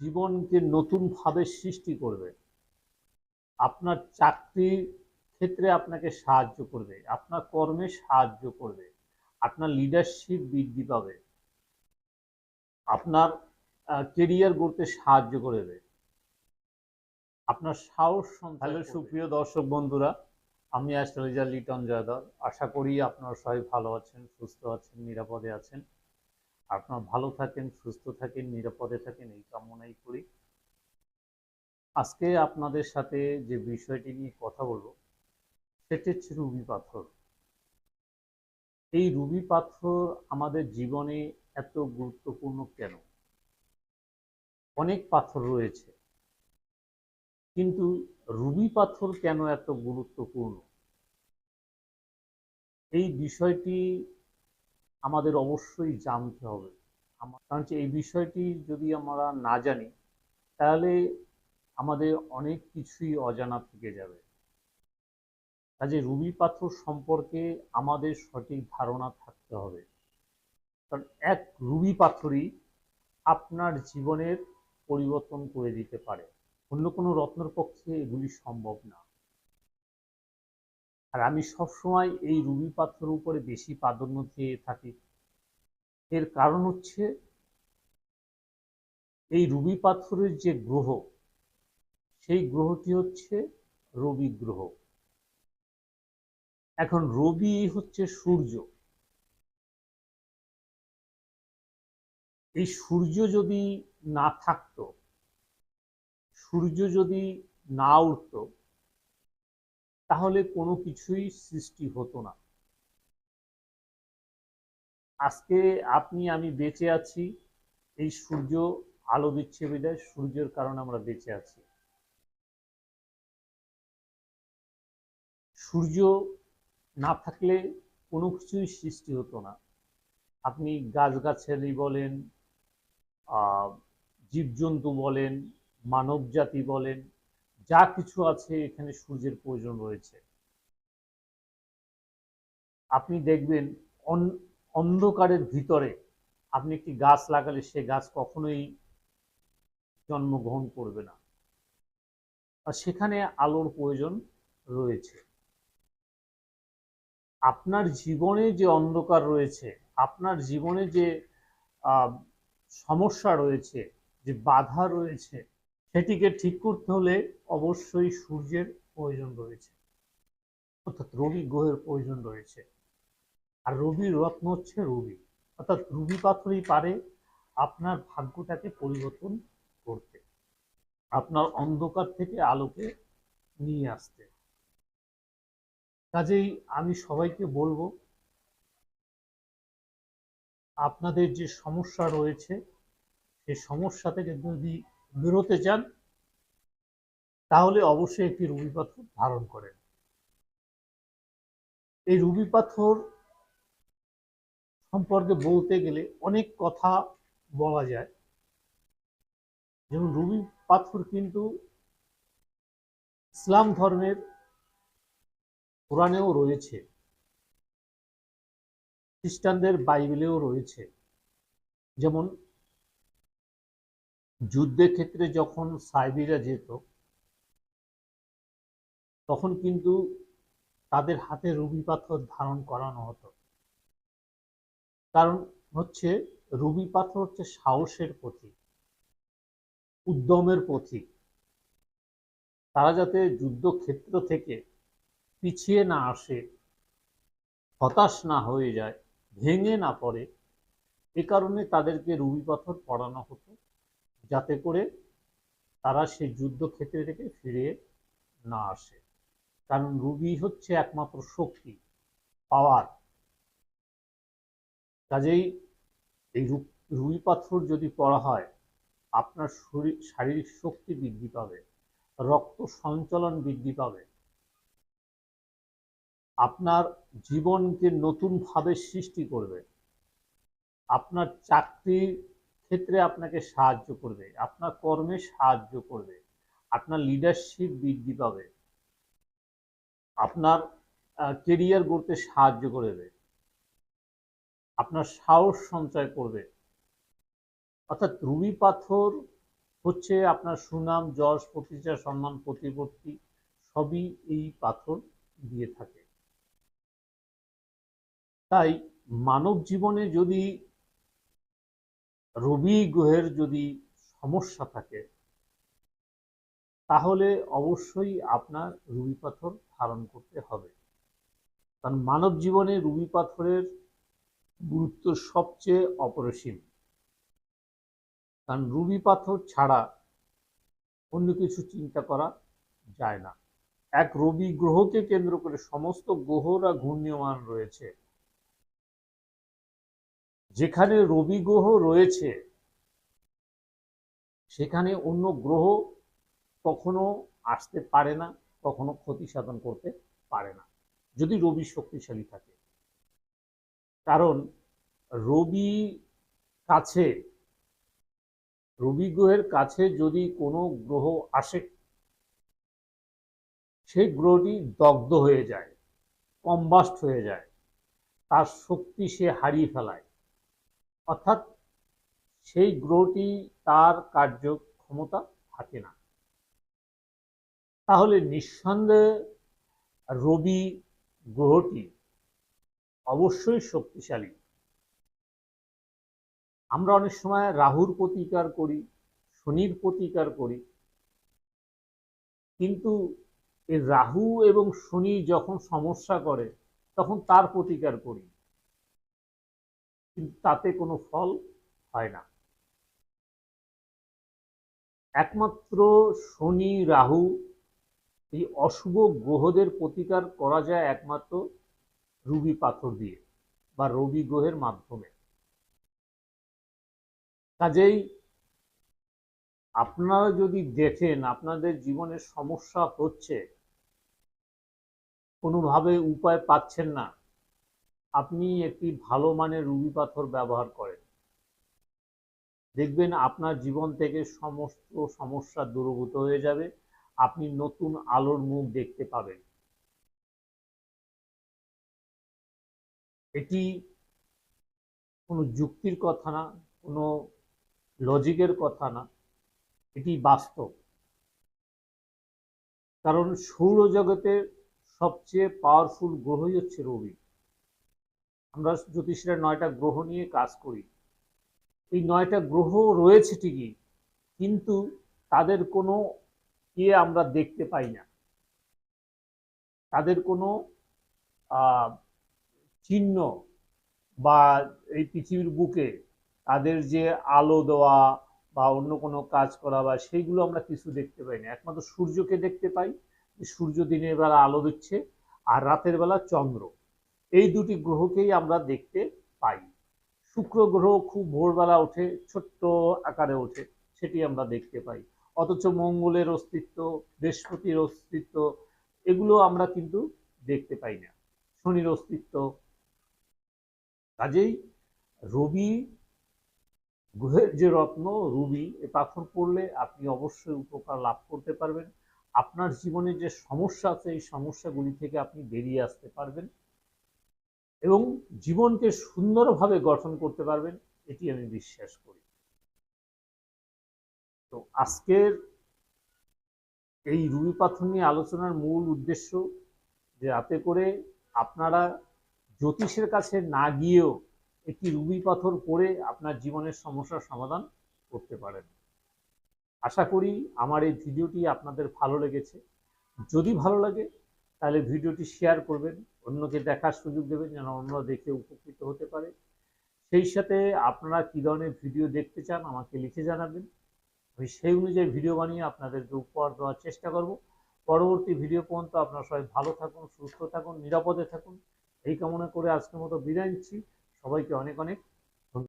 জীবনকে নতুনভাবে সৃষ্টি করবে। আপনার চাকরির ক্ষেত্রে আপনাকে সাহায্য করবে আপনার কর্মে সাহায্য করবে আপনার লিডারশিপ বৃদ্ধি পাবে আপনার কেরিয়ার গড়তে সাহায্য করবে আপনার সাহস হ্যালো সুপ্রিয় দর্শক বন্ধুরা আমি অ্যাস্ট্রোলজার লিটন জয়দর আশা করি আপনারা সবাই ভালো আছেন সুস্থ আছেন নিরাপদে আছেন। আপনারা ভালো থাকেন, সুস্থ থাকেন, নিরাপদে থাকেন, এই কামনাই করি। আজকে আপনাদের সাথে যে বিষয়টি নিয়ে কথা বলব, সেটি হচ্ছে রুবি পাথর। এই রুবি পাথর আমাদের জীবনে এত গুরুত্বপূর্ণ কেন? অনেক পাথর রয়েছে, কিন্তু রুবি পাথর কেন এত গুরুত্বপূর্ণ? এই বিষয়টি আমাদের অবশ্যই জানতে হবে। কারণ এই বিষয়টি যদি আমরা না জানি, তাহলে আমাদের অনেক কিছুই অজানা থেকে যাবে। কাজে রুবি পাথর সম্পর্কে আমাদের সঠিক ধারণা থাকতে হবে। কারণ এক রুবি পাথরই আপনার জীবনের পরিবর্তন করে দিতে পারে। অন্য কোনো রত্নের পক্ষে এগুলি সম্ভব না। আর আমি সবসময় এই রুবি পাথরের উপরে বেশি প্রাধান্য দিয়ে থাকি। এর কারণ হচ্ছে, এই রুবি পাথরের যে গ্রহ, সেই গ্রহটি হচ্ছে রবি গ্রহ। এখন রবি হচ্ছে সূর্য। এই সূর্য যদি না থাকতো, সূর্য যদি না উঠত তাহলে কোনো কিছুই সৃষ্টি হতো না। আজকে আপনি, আমি বেঁচে আছি, এই সূর্য আলো দিচ্ছে বিদায়, সূর্যের কারণে আমরা বেঁচে আছি। সূর্য না থাকলে কোনো কিছুই সৃষ্টি হতো না। আপনি গাছগাছালি বলেন জীবজন্তু বলেন মানব জাতি বলেন যা কিছু আছে এখানে সূর্যের প্রয়োজন রয়েছে। আপনি দেখবেন অন্ধকারের ভিতরে আপনি একটি গাছ লাগালে সে গাছ কখনোই জন্মগ্রহণ করবে না। আর সেখানে আলোর প্রয়োজন রয়েছে। আপনার জীবনে যে অন্ধকার রয়েছে, আপনার জীবনে যে সমস্যা রয়েছে, যে বাধা রয়েছে সেটিকে ঠিক করতে হলে অবশ্যই সূর্যের প্রয়োজন রয়েছে। অর্থাৎ রবি গ্রহের প্রয়োজন রয়েছে। আর রবির রত্ন হচ্ছে রবি। অর্থাৎ রবি পাথরই পারে আপনার ভাগ্যটাকে পরিবর্তন করতে। আপনার অন্ধকার থেকে আলোকে নিয়ে আসতে। কাজেই আমি সবাইকে বলব, আপনাদের যে সমস্যা রয়েছে, সে সমস্যা থেকে যদি বেরোতে চান, তাহলে অবশ্যই একটি রুবি পাথর ধারণ করেন। এই রুবি পাথর সম্পর্কে বলতে গেলে অনেক কথা বলা যায়। যেমন রুবি পাথর কিন্তু ইসলাম ধর্মের কোরআনেও রয়েছে, খ্রিস্টানদের বাইবেলেও রয়েছে। যেমন যুদ্ধের ক্ষেত্রে যখন সাইবিরা যেত, তখন কিন্তু তাদের হাতে রুবি পাথর ধারণ করানো হতো। কারণ হচ্ছে রুবি পাথর হচ্ছে সাহসের প্রতীক, উদ্যমের প্রতীক। তারা যাতে যুদ্ধক্ষেত্র থেকে পিছিয়ে না আসে, হতাশ না হয়ে যায়, ভেঙে না পড়ে, এ কারণে তাদেরকে রুবি পাথর পড়ানো হতো। যাতে করে তারা সেই যুদ্ধক্ষেত্রে থেকে ফিরে না আসে। কারণ রুবি হচ্ছে একমাত্র শক্তি, পাওয়ার। কাজেই এই রুবি পাথর যদি পড়া হয়, আপনার শরীর, শারীরিক শক্তি বৃদ্ধি পাবে, রক্ত সঞ্চালন বৃদ্ধি পাবে। আপনার জীবনকে নতুনভাবে সৃষ্টি করবে। আপনার চাকরির ক্ষেত্রে আপনাকে সাহায্য করবে, আপনার কর্মে সাহায্য করবে, আপনার লিডারশিপ বৃদ্ধি পাবে, আপনার কেরিয়ার গড়তে সাহায্য করবে আপনার সাহস সঞ্চয় করবে। অর্থাৎ রুবি পাথর হচ্ছে আপনার সুনাম, যশ, প্রতিষ্ঠা, সম্মান, প্রতিপত্তি, সবই এই পাথর দিয়ে থাকে। তাই মানব জীবনে যদি রবি গ্রহের যদি সমস্যা থাকে, তাহলে অবশ্যই আপনার রুবি পাথর ধারণ করতে হবে। কারণ মানব জীবনে রুবি পাথরের গুরুত্ব সবচেয়ে অপরিসীম। কারণ রুবি পাথর ছাড়া অন্য কিছু চিন্তা করা যায় না। এক রবি গ্রহকে কেন্দ্র করে সমস্ত গ্রহরা ঘূর্ণীয়মান রয়েছে। যেখানে রবি গ্রহ রয়েছে, সেখানে অন্য গ্রহ কখনো আসতে পারে না, কখনো ক্ষতি সাধন করতে পারে না। যদি রবি শক্তিশালী থাকে। কারণ রবি কাছে, রবি গ্রহের কাছে যদি কোনো গ্রহ আসে, সেই গ্রহটি দগ্ধ হয়ে যায়, কম্বাস্ট হয়ে যায়, তার শক্তি সে হারিয়ে ফেলায়। অর্থাৎ সেই গ্রহটি তার কার্যক্ষমতা থাকে না। তাহলে নিঃসন্দেহে রবি গ্রহটি অবশ্যই শক্তিশালী। আমরা অনেক সময় রাহুর প্রতিকার করি, শনির প্রতিকার করি। কিন্তু এই রাহু এবং শনি যখন সমস্যা করে, তখন তার প্রতিকার করি। কিন্তু তাতে কোনো ফল হয় না। একমাত্র শনি, রাহু এই অশুভ গ্রহদের প্রতিকার করা যায় একমাত্র রুবি পাথর দিয়ে বা রবি গ্রহের মাধ্যমে। কাজেই আপনারা যদি দেখেন আপনাদের জীবনে সমস্যা হচ্ছে, কোনোভাবে উপায় পাচ্ছেন না আপনি একটি ভালো মানের রুবি পাথর ব্যবহার করেন। দেখবেন আপনার জীবন থেকে সমস্ত সমস্যা দূরভূত হয়ে যাবে। আপনি নতুন আলোর মুখ দেখতে পাবেন। এটি কোনো যুক্তির কথা না, কোনো লজিকের কথা না, এটি বাস্তব। কারণ সৌরজগতের সবচেয়ে পাওয়ারফুল গ্রহই হচ্ছে রবি। আমরা জ্যোতিষীরা নয়টা গ্রহ নিয়ে কাজ করি। এই নয়টা গ্রহ রয়েছে ঠিকই, কিন্তু তাদের কোনো ইয়ে আমরা দেখতে পাই না। তাদের কোনো চিহ্ন বা এই পৃথিবীর বুকে তাদের যে আলো দেওয়া বা অন্য কোনো কাজ করা বা সেইগুলো আমরা কিছু দেখতে পাই না। একমাত্র সূর্যকে দেখতে পাই সূর্য দিনের বেলা আলো দিচ্ছে আর রাতের বেলা চন্দ্র। এই দুটি গ্রহকেই আমরা দেখতে পাই। শুক্র গ্রহ খুব ভোরবেলা ওঠে, ছোট্ট আকারে ওঠে, সেটি আমরা দেখতে পাই। অথচ মঙ্গলের অস্তিত্ব, বৃহস্পতির অস্তিত্ব, এগুলো আমরা কিন্তু দেখতে পাই না। শনির অস্তিত্ব। কাজেই রবি, গ্রহের যে রত্ন, রুবি, এ পাথর পড়লে আপনি অবশ্যই উপকার লাভ করতে পারবেন। আপনার জীবনে যে সমস্যা আছে, এই সমস্যাগুলি থেকে আপনি বেরিয়ে আসতে পারবেন। এবং জীবনকে সুন্দরভাবে গঠন করতে পারবেন, এটি আমি বিশ্বাস করি। তো আজকের এই রুবি পাথর নিয়ে আলোচনার মূল উদ্দেশ্য যে যাতে করে আপনারা জ্যোতিষের কাছে না গিয়েও একটি রুবি পাথর পরে আপনার জীবনের সমস্যার সমাধান করতে পারেন। আশা করি আমার এই ভিডিওটি আপনাদের ভালো লেগেছে। যদি ভালো লাগে, তাহলে ভিডিওটি শেয়ার করবেন অন্যকে দেখার সুযোগ দেবেন যেন অন্যরা দেখে উপকৃত হতে পারে। সেই সাথে আপনারা কী ধরনের ভিডিও দেখতে চান আমাকে লিখে জানাবেন। আমি সেই অনুযায়ী ভিডিও বানিয়ে আপনাদেরকে উপহার দেওয়ার চেষ্টা করব। পরবর্তী ভিডিও পর্যন্ত আপনারা সবাই ভালো থাকুন, সুস্থ থাকুন, নিরাপদে থাকুন। এই কামনা করে আজকের মতো বিদায় নিচ্ছি। সবাইকে অনেক অনেক